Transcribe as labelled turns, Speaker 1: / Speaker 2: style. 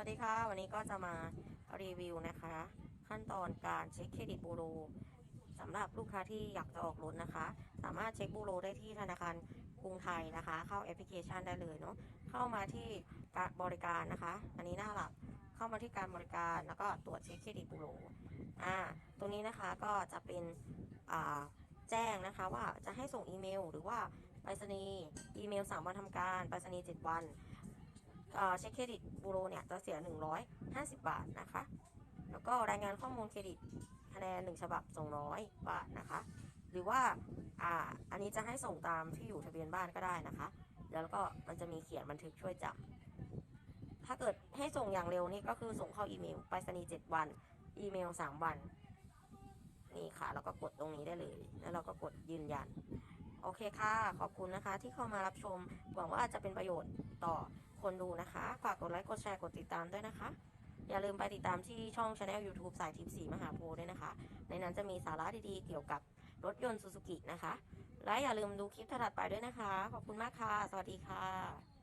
Speaker 1: วัสดีค่ะ วันนี้ก็จะมารีวิวนะคะ ขั้นตอนการเช็คเครดิตบูโรสำหรับลูกค้าที่อยากจะออกรถนะคะ สามารถเช็คบูโรได้ที่ธนาคารกรุงไทยนะคะ เข้าแอปพลิเคชันได้เลยเนาะเข้ามาที่การบริการนะคะ อันนี้หน้าหลักเข้ามาที่การบริการแล้วก็ตรวจเช็คเครดิตบูโรอ่าตรงนี้นะคะก็จะเป็นอ่าแจ้งนะคะว่าจะให้ส่งอีเมล หรือว่าไปรษณีย์อีเมล3วันทำการไปรษณีย์7วัน เช็คเครดิตบูโรเนี่ยจะเสีย 150 บาทนะคะ แล้วก็รายงานข้อมูลเครดิตคะแนน1ฉบับ200บาทนะคะ หรือว่าอ่าอันนี้จะให้ส่งตามที่อยู่ทะเบียนบ้านก็ได้นะคะ แล้วก็มันจะมีเขียนบันทึกช่วยจำถ้าเกิดให้ส่งอย่างเร็วนี่ก็คือส่งเข้าอีเมลไปรษณีย์7วัน อีเมล 3 วัน นี่ค่ะแล้วก็กดตรงนี้ได้เลย แล้วเราก็กดยืนยัน โอเคค่ะ ขอบคุณนะคะที่เข้ามารับชม หวังว่าจะเป็นประโยชน์ต่อคนดูนะคะ ฝากกดไลค์ กดแชร์ กดติดตามด้วยนะคะ อย่าลืมไปติดตามที่ช่องช anel YouTube สายทิพย์สีมหาโพด้วยนะคะ ในนั้นจะมีสาระดีๆ เกี่ยวกับรถยนต์ซูซูกินะคะ และอย่าลืมดูคลิปถัดไปด้วยนะคะ ขอบคุณมากค่ะ สวัสดีค่ะ